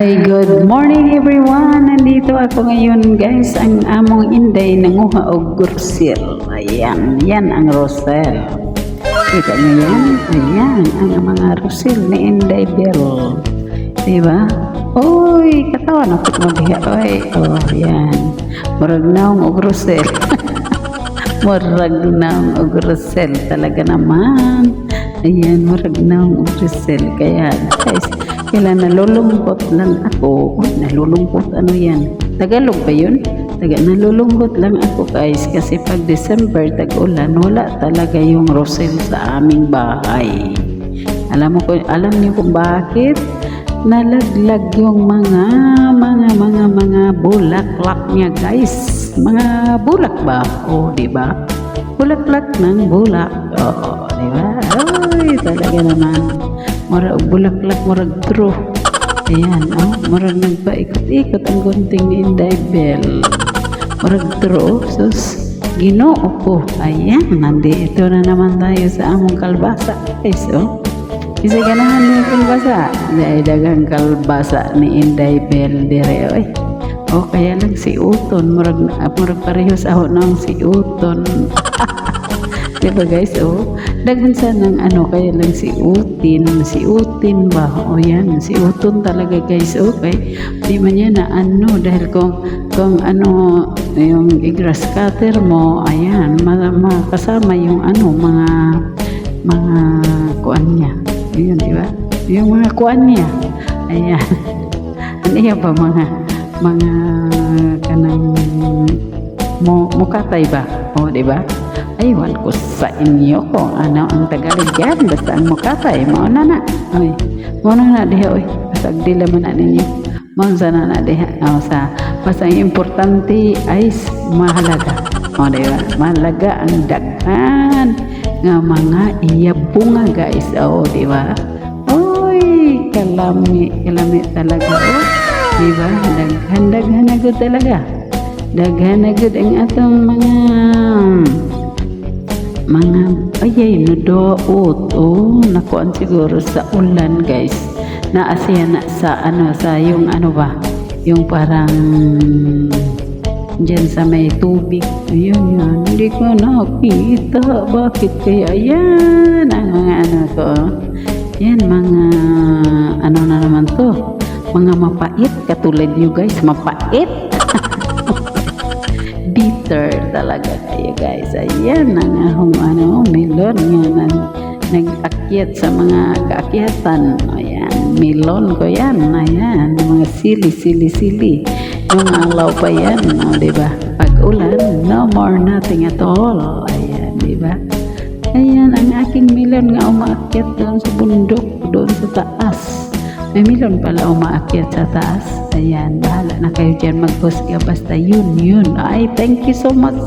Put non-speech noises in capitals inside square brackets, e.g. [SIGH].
Hey, good morning everyone! Nandito ako ngayon guys, ang among Inday nanguha og gursil. Ayan, yan ang rosel. Kita niyo yan? Ayan, ang mga rosil ni Inday Bell. Diba? Uy, katawan ako diha. Uy, oh, yan. Murag naong og rosel. [LAUGHS] Murag naong og rosel. Talaga naman. Ayan, murag naong og rosel. Kaya guys, kaya nalulungkot lang ako. Nalulungkot ano yan? Tagalog ba yun? Taga, nalulungkot lang ako guys kasi pag December tag-ulan wala talaga yung rosel sa aming bahay. Alam mo ko, alam niyo kung bakit? Nalaglag yung mga mga mga mga bulaklak niya guys. Mga bulak ba? O, di ba? Bulaklak ng bulak. Oo, di ba? Ay, talaga naman. Murag bulaklak, murag true. Ayan, oh, murag nagpaikot-ikot ang gunting ni Inday Bell. Murag true, sus. Ginoo ko. Ayan, nandito na naman tayo sa among kalbasa. Guys, oh. Isa ganahan niyo kalbasa. Dahil dagang kalbasa ni Inday Bell dire, oy. O kaya lang si Uton, murag, murag pareho sa ako ng si Uton. [LAUGHS] Di ba guys, oh? Daghan ng ano, kaya lang si Utin, si Utin ba? O yan, si Uton talaga guys, okay? Di man yan na ano, dahil kung, kung ano, yung i-grass cutter mo, ayan, ma, ma- kasama yung ano, mga, mga kuan niya. Yun, di ba? Yung mga kuan niya. Ayan. [LAUGHS] ano yan ba, mga, mga kanang mo, mukatay ba? O, di ba? Aywan ko sa inyo kung ano ang Tagalog yan. Basta ang mukatay. Mao na na. Oy. Mao na diha. Oy. Basta dila man na ninyo. Mao sa na na diha. O, sa, basta ang importante ay mahalaga. O, di ba? Mahalaga ang daghan nga mga iya bunga guys. O, di ba? Oy, kalami, kalami talaga. O, di ba? Daghan, daghan na talaga. Daghan na ang atong mga mga ayay no doot oh nakuan siguro sa ulan guys. Na asya na sa ano sa yung ano ba? Yung parang dyan sa may tubig. Ayun yan hindi ko nakita. Bakit kaya? Yan ang mga ano ko yan mga ano na naman to? Mga mapait. Katulad nyo guys mapait bitter talaga kayo guys. Ayan ang ahong ano, melon nga na, nag-akyat sa mga kaakyatan. Ayan, melon ko yan. Ayan, mga sili, sili, sili. Yung alaw pa yan, o, di ba? Pag ulan, no more nothing at all. Ayan, di ba? Ayan, ang aking melon nga umaakyat doon sa bundok, doon sa taas. May milyon pala umaakyat sa taas. Ayan, bahala na kayo dyan mag-post ka. Basta yun, yun. Ay, thank you so much.